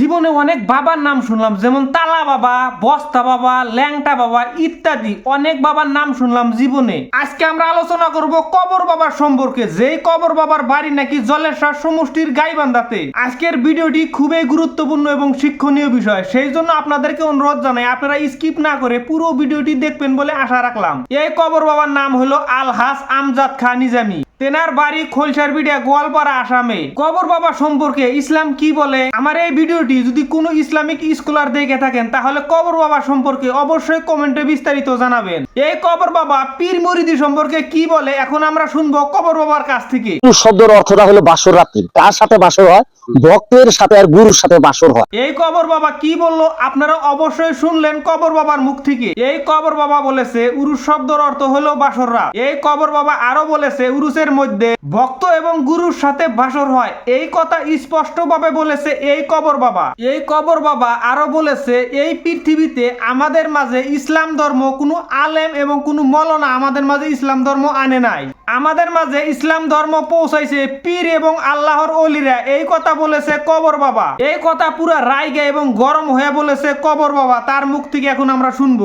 জীবনে অনেক বাবার নাম শুনলাম, যেমন তালা বাবা, বস্তা বাবা, ল্যাংটা বাবা ইত্যাদি অনেক বাবার নাম শুনলাম জীবনে। আজকে আমরা আলোচনা করব কবর বাবার সম্পর্কে, যেই কবর বাবার বাড়ি নাকি জলেশ্বর সমষ্টির গাইবান্ধাতে। আজকের ভিডিওটি খুবই গুরুত্বপূর্ণ এবং শিক্ষণীয় বিষয়, সেই জন্য আপনাদেরকে অনুরোধ জানাই, আপনারা স্কিপ না করে পুরো ভিডিওটি দেখবেন বলে আশা রাখলাম। এই কবর বাবার নাম হলো আলহাস আমজাদ খা নিজামি। তেনার বাড়ি খোলসার বিডিয়া গোয়ালপাড়া আসামে। কবর বাবা সম্পর্কে ইসলাম কি বলে? আমার এই ভিডিওটি যদি কোনো ইসলামিক স্কলার দেখে থাকেন তাহলে কবর বাবা সম্পর্কে অবশ্যই কমেন্টে বিস্তারিত জানাবেন। এই কবর বাবা পীর মরিদি সম্পর্কে কি বলে এখন আমরা শুনব কবর বাবার কাছ থেকে। শব্দের অর্থটা হলো বাসর রাত্রি। কার সাথে বাসর হয়? ভক্তের সাথে আর গুরুর সাথে বাসর হয়। এই কবর বাবা কি বলল আপনারা অবশ্যই শুনলেন কবর বাবার মুখ থেকে। এই কবর বাবা বলেছে উরুস শব্দের অর্থ হলো বাসররা এই কবর বাবা আরও বলেছে উরুসের মধ্যে ভক্ত এবং গুরুর সাথে ভাসর হয়। এই কথা স্পষ্টভাবে বলেছে এই কবর বাবা। এই কবর বাবা আরও বলেছে, এই পৃথিবীতে আমাদের মাঝে ইসলাম ধর্ম কোনো আলেম এবং কোনো মলনা আমাদের মাঝে ইসলাম ধর্ম আনে নাই। আমাদের মাঝে ইসলাম ধর্ম পৌঁছাইছে, পীর এবং আল্লাহর অলিরা। এই কথা বলেছে কবর বাবা। এই কথা পুরা রায়গা এবং গরম হয়ে বলেছে কবর বাবা। তার মুখ থেকে এখন আমরা শুনব।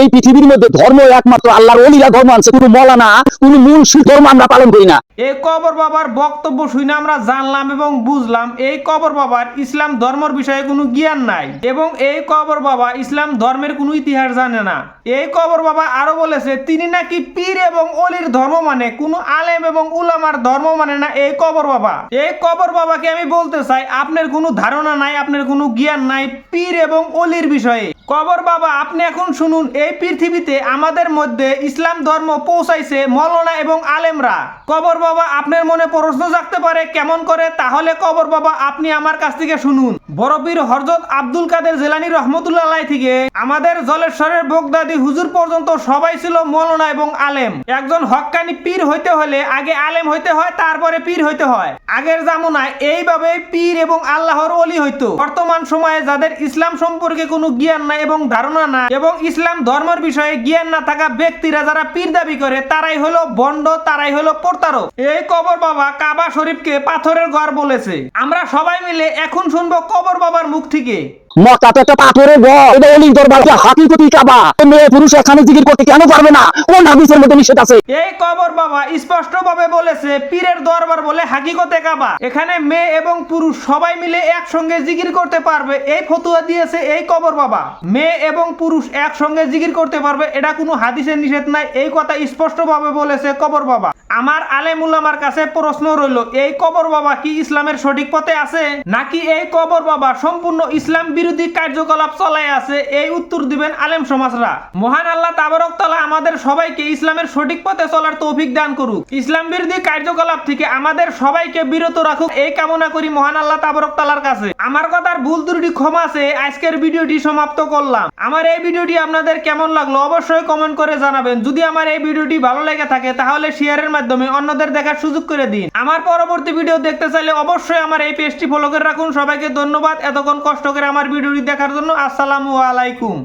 এই পৃথিবীর মধ্যে ধর্ম একমাত্র আল্লাহর অলিরা ধর্ম আনছে। কোনো মলানা, কোনো মূল ধর্ম আমরা পালন করি না। এই কবর বাবার বক্তব্য শুনে আমরা জানলাম এবং বুঝলাম এই কবর বাবার ইসলাম ধর্মের বিষয়ে কোনো জ্ঞান নাই এবং এই কবর বাবা ইসলাম ধর্মের কোনো ইতিহাস জানে না। এই কবর বাবা আরও বলেছে, তিনি নাকি পীর এবং অলির ধর্ম মানে কোনো আলেম এবং উলামার ধর্ম মানে না এই কবর বাবা। এই কবর বাবাকে আমি বলতে চাই, আপনার কোনো ধারণা নাই, আপনার কোনো জ্ঞান নাই পীর এবং অলির বিষয়ে। কবর বাবা, আপনি এখন শুনুন, এই পৃথিবীতে আমাদের মধ্যে ইসলাম ধর্ম পৌঁছাইছে মলনা এবং আলেমরা। কবর বাবা আপনার মনে প্রশ্ন জাগতে পারে, কেমন করে? তাহলে কবর বাবা, আপনি আমার কাছ থেকে শুনুন। বড়পীর হরজত আব্দুল কাদের জেলানি রহমতুল্লাহ থেকে, আমাদের জলেশ্বরের বগদাদি হুজুর পর্যন্ত সবাই ছিল মলনা এবং আলেম। একজন হক্কানি পীর হইতে হলে আগে আলেম হইতে হয়, তারপরে পীর হইতে হয়। আগের জামুনায় এইভাবে পীর এবং আল্লাহর অলি হইতো। বর্তমান সময়ে যাদের ইসলাম সম্পর্কে কোনো জ্ঞান নাই এবং ধারণা না এবং ইসলাম ধর্মের বিষয়ে জ্ঞান না থাকা ব্যক্তিরা যারা পীর দাবি করে, তারাই হলো বন্ড, তারাই হলো প্রতারক। এই কবর বাবা কাবা শরীফকে পাথরের ঘর বলেছে। আমরা সবাই মিলে এখন শুনব কবর বাবার মুখ থেকে। মক্কা তো একটা পাথরের ঘর। এটা অলির দরবার হাকিকতি কাবা? মেয়ে পুরুষ এখানে জিকির করতে কেন পারবে না? কোন হাদিসের মধ্যে নিষেধ আছে। এই কবর বাবা স্পষ্ট ভাবে বলেছে পীরের দরবার বলে হাকিকতে কাবা। এখানে মেয়ে এবং পুরুষ সবাই মিলে একসঙ্গে জিকির করতে পারবে এই ফতুয়া দিয়েছে এই কবর বাবা। মেয়ে এবং পুরুষ একসঙ্গে জিকির করতে পারবে এটা কোনো হাদিসের নিষেধ নাই এই কথা স্পষ্ট ভাবে বলেছে কবর বাবা। আমার আলেমুল্লামার কাছে প্রশ্ন রইল, এই কবর বাবা কি ইসলামের সঠিক পথে আছে? নাকি এই কবর বাবা সম্পূর্ণ ইসলাম বিরোধী কার্যকলাপ চলায় আছে? এই উত্তর দিবেন আলেম সমাজরা। মহান আল্লাহ তাবারক তালা আমাদের সবাইকে ইসলামের সঠিক পথে চলার তৌফিক দান করুক। ইসলাম বিরোধী কার্যকলাপ থেকে আমাদের সবাইকে বিরত রাখুক। এই কামনা করি মহান আল্লাহ তাবারক তালার কাছে। আমার কথার ভুল ত্রুটি ক্ষমা আছে আজকের ভিডিওটি সমাপ্ত করলাম। আমার এই ভিডিওটি আপনাদের কেমন লাগল অবশ্যই কমেন্ট করে জানাবেন। যদি আমার এই ভিডিওটি ভালো লেগে থাকে, তাহলে শেয়ারের মাধ্যমে অন্যদের দেখার সুযোগ করে দিন। আমার পরবর্তী ভিডিও দেখতে চাইলে অবশ্যই আমার এই পেজটি ফলো করে রাখুন। সবাইকে ধন্যবাদ। এতক্ষণ কষ্ট করে আমার ভিডিওটি দেখার জন্য আসসালামু আলাইকুম।